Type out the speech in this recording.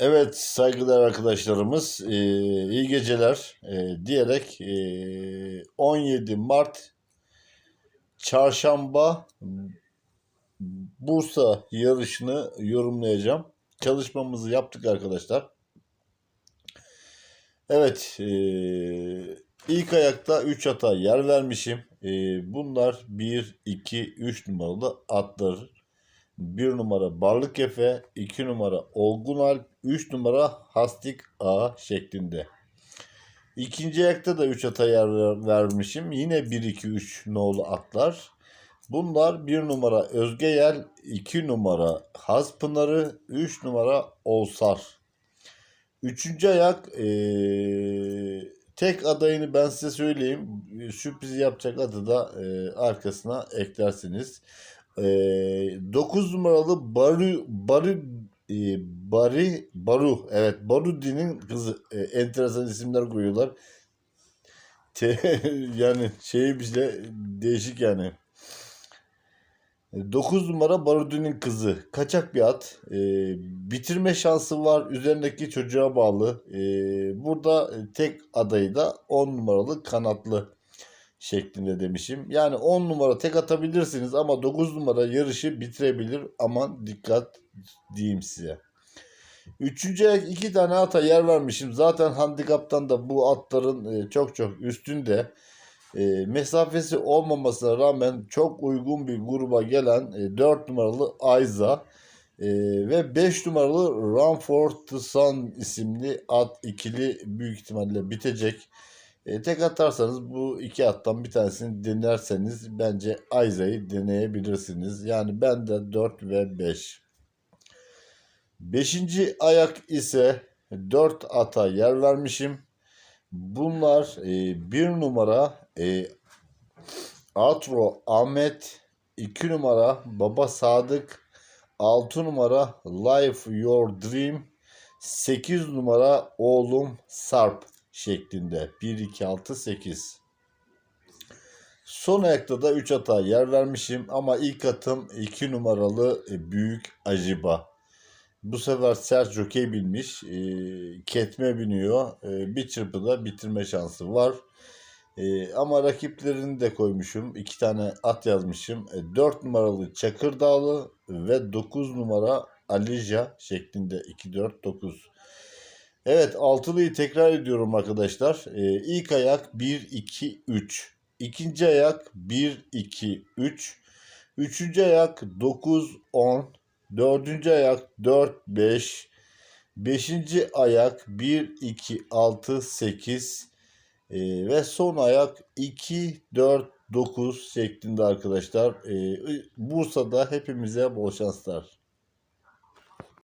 Evet saygıdeğer arkadaşlarımız e, iyi geceler e, diyerek e, 17 Mart Çarşamba Bursa yarışını yorumlayacağım. Çalışmamızı yaptık arkadaşlar. Evet e, ilk ayakta 3 ata yer vermişim. E, bunlar 1, 2, 3 numaralı atlar. 1 numara Barlık Efe, 2 numara Olgun Alp, 3 numara Hastik A şeklinde. İkinci ayakta da 3 ata yer ver- vermişim. Yine 1, 2, 3 nolu atlar. Bunlar 1 numara Özgeyel, 2 numara Hazpınarı, 3 numara Olsar. Üçüncü ayak eee, tek adayını ben size söyleyeyim. Sürprizi yapacak adı da eee, arkasına eklersiniz. 9 numaralı Baru Baru e, Bari Baru evet Barudi'nin kızı E, enteresan isimler koyuyorlar. Te- yani şeyi bize değişik yani. 9 numara Barudi'nin kızı. Kaçak bir at. E, bitirme şansı var. Üzerindeki çocuğa bağlı. E, burada tek adayı da 10 numaralı kanatlı şeklinde demişim. Yani 10 numara tek atabilirsiniz ama 9 numara yarışı bitirebilir. Aman dikkat diyeyim size. Üçüncü ayak iki tane ata yer vermişim. Zaten handikaptan da bu atların e, çok çok üstünde. E, mesafesi olmamasına rağmen çok uygun bir gruba gelen e, 4 numaralı Ayza e, ve 5 numaralı Run for the Sun isimli at ikili büyük ihtimalle bitecek. E, tek atarsanız bu iki attan bir tanesini denerseniz bence Ayza'yı deneyebilirsiniz. Yani ben de 4 ve 5. Beşinci ayak ise 4 ata yer vermişim. Bunlar e, numara e, Atro Ahmet, 2 numara Baba Sadık, 6 numara Life Your Dream, 8 numara Oğlum Sarp şeklinde. 1, 2, 6, 8. Son ayakta da 3 ata yer vermişim ama ilk atım 2 numaralı e, Büyük Ajiba. Bu sefer sert jokey bilmiş. E, ketme biniyor. E, bir çırpıda bitirme şansı var. Ama rakiplerini de koymuşum. İki tane at yazmışım. E, 4 numaralı Çakırdağlı ve 9 numara Alija şeklinde 2-4-9. Evet altılıyı tekrar ediyorum arkadaşlar. Ee, ilk ayak 1 2 3. İkinci ayak 1 2 3. Üçüncü ayak 9 10. Dördüncü ayak 4 5. Beşinci ayak 1 2 6 8. Ee, ve son ayak 2 4 9 şeklinde arkadaşlar. Ee, Bursa'da hepimize bol şanslar.